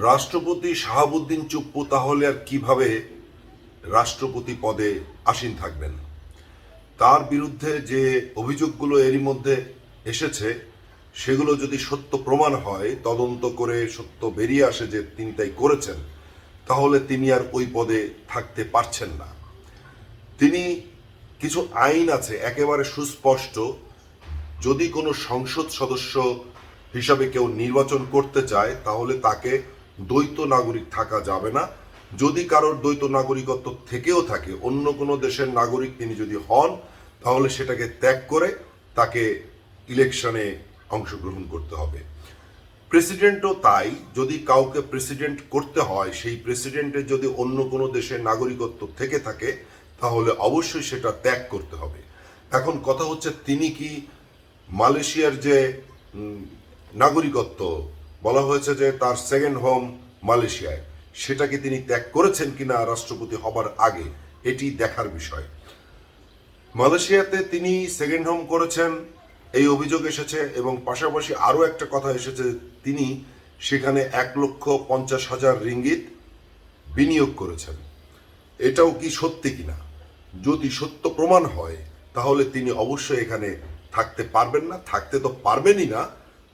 রাষ্ট্রপতি শাহাবুদ্দিন চুপ্পু তাহলে আর কীভাবে রাষ্ট্রপতি পদে আসীন থাকবেন? তার বিরুদ্ধে যে অভিযোগগুলো এরই মধ্যে এসেছে, সেগুলো যদি সত্য প্রমাণ হয়, তদন্ত করে সত্য বেরিয়ে আসে যে তিনি তাই করেছেন, তাহলে তিনি আর ওই পদে থাকতে পারছেন না। তিনি কিছু আইন আছে একেবারে সুস্পষ্ট, যদি কোনো সংসদ সদস্য হিসাবে কেউ নির্বাচন করতে চায়, তাহলে তাকে দ্বৈত নাগরিক থাকা যাবে না। যদি কারোর দ্বৈত নাগরিকত্ব থেকেও থাকে, অন্য কোনো দেশের নাগরিক তিনি যদি হন, তাহলে সেটাকে ত্যাগ করে তাকে ইলেকশনে অংশগ্রহণ করতে হবে। প্রেসিডেন্টও তাই, যদি কাউকে প্রেসিডেন্ট করতে হয়, সেই প্রেসিডেন্টের যদি অন্য কোনো দেশের নাগরিকত্ব থেকে থাকে, তাহলে অবশ্যই সেটা ত্যাগ করতে হবে। এখন কথা হচ্ছে, তিনি কি মালয়েশিয়ার যে নাগরিকত্ব বলা হয়েছে যে তার সেকেন্ড হোম মালয়েশিয়ায়। সেটাকে তিনি ত্যাগ করেছেন কিনা রাষ্ট্রপতি হবার আগে, এটি দেখার বিষয়। মালয়েশিয়াতে তিনি সেকেন্ড হোম করেছেন, এই অভিযোগ এসেছে এবং পাশাপাশি আরও একটা কথা এসেছে, তিনি সেখানে এক লক্ষ পঞ্চাশ হাজার রিঙ্গিত বিনিয়োগ করেছেন। এটাও কি সত্যি কিনা? যদি সত্য প্রমাণ হয়, তাহলে তিনি অবশ্যই এখানে থাকতে পারবেন না, থাকতে তো পারবেনই না,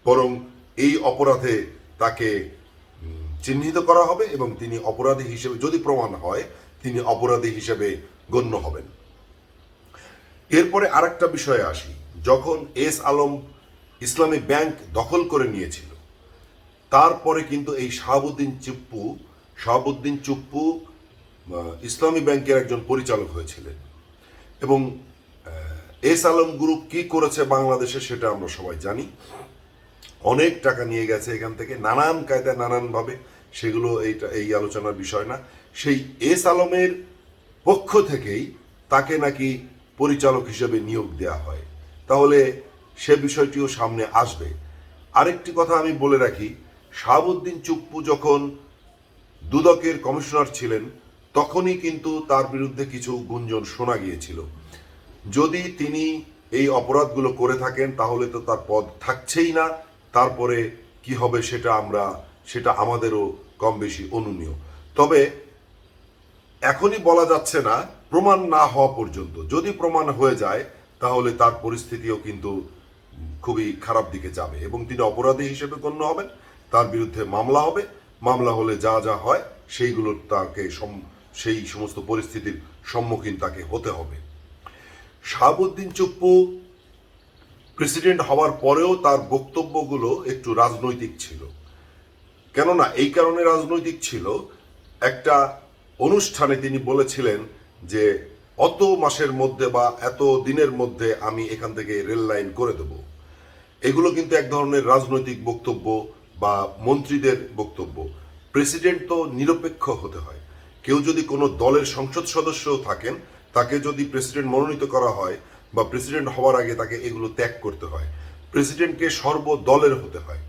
বরং এই অপরাধে তাকে চিহ্নিত করা হবে এবং তিনি অপরাধী হিসেবে, যদি প্রমাণ হয়, তিনি অপরাধী হিসেবে গণ্য হবেন। এরপরে আরেকটা বিষয়ে আসি। যখন এস আলম ইসলামী ব্যাংক দখল করে নিয়েছিল, তারপরে কিন্তু এই শাহাবুদ্দিন চুপ্পু শাহাবুদ্দিন চুপ্পু ইসলামী ব্যাংকের একজন পরিচালক হয়েছিলেন। এবং এস আলম গ্রুপ কি করেছে বাংলাদেশে সেটা আমরা সবাই জানি। অনেক টাকা নিয়ে গেছে এখান থেকে, নানান কায়দায় নানানভাবে। সেগুলো এইটা, এই আলোচনার বিষয় না। সেই এস আলমের পক্ষ থেকেই তাকে নাকি পরিচালক হিসেবে নিয়োগ দেওয়া হয়। তাহলে সে বিষয়টিও সামনে আসবে। আরেকটি কথা আমি বলে রাখি, শাহাবুদ্দিন চুপ্পু যখন দুদকের কমিশনার ছিলেন, তখনই কিন্তু তার বিরুদ্ধে কিছু গুঞ্জন শোনা গিয়েছিল। যদি তিনি এই অপরাধগুলো করে থাকেন, তাহলে তো তার পদ থাকছেই না। তারপরে কি হবে সেটা আমরা, সেটা আমাদেরও কম বেশি অনুনীয়। তবে এখনই বলা যাচ্ছে না, প্রমাণ না হওয়া পর্যন্ত। যদি প্রমাণ হয়ে যায়, তাহলে তার পরিস্থিতিও কিন্তু খুবই খারাপ দিকে যাবে এবং তিনি অপরাধী হিসেবে গণ্য হবেন, তার বিরুদ্ধে মামলা হবে। মামলা হলে যা যা হয় সেইগুলোর তাকে সেই সমস্ত পরিস্থিতির সম্মুখীন তাকে হতে হবে। শাহাবুদ্দিন চুপ্পু প্রেসিডেন্ট হওয়ার পরেও তার বক্তব্যগুলো একটু রাজনৈতিক ছিল। কেননা এই কারণে রাজনৈতিক ছিল, একটা অনুষ্ঠানে তিনি বলেছিলেন যে অত মাসের মধ্যে বা এত দিনের মধ্যে আমি এখান থেকে রেল লাইন করে দেব। এগুলো কিন্তু এক ধরনের রাজনৈতিক বক্তব্য বা মন্ত্রীদের বক্তব্য। প্রেসিডেন্ট তো নিরপেক্ষ হতে হয়। কেউ যদি কোনো দলের সংসদ সদস্য থাকেন, তাকে যদি প্রেসিডেন্ট মনোনীত করা হয় বা প্রেসিডেন্ট হওয়ার আগে তাকে এগুলো ত্যাগ করতে হয়। প্রেসিডেন্টকে সর্বদলের হতে হয়।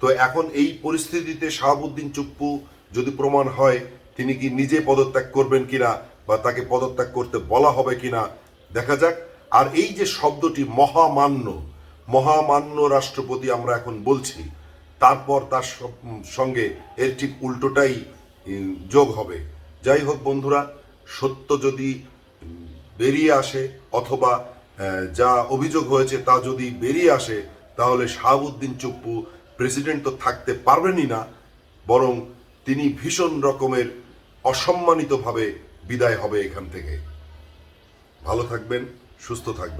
তো এখন এই পরিস্থিতিতে শাহাবুদ্দিন চুপ্পু যদি প্রমাণ হয়, তিনি কি নিজে পদত্যাগ করবেন কিনা বা তাকে পদত্যাগ করতে বলা হবে কিনা, দেখা যাক। আর এই যে শব্দটি মহামান্য মহামান্য রাষ্ট্রপতি আমরা এখন বলছি, তারপর তার সঙ্গে এর ঠিক উল্টোটাই যোগ হবে। যাই হোক বন্ধুরা, সত্য যদি বেরিয়ে আসে, অথবা যা অভিযোগ হয়েছে তা যদি বেরিয়ে আসে, তাহলে শাহাবুদ্দিন চুপ্পু প্রেসিডেন্ট তো থাকতে পারবেনই না, বরং তিনি ভীষণ রকমের অসম্মানিতভাবে বিদায় হবে এখান থেকে। ভালো থাকবেন, সুস্থ থাকবেন।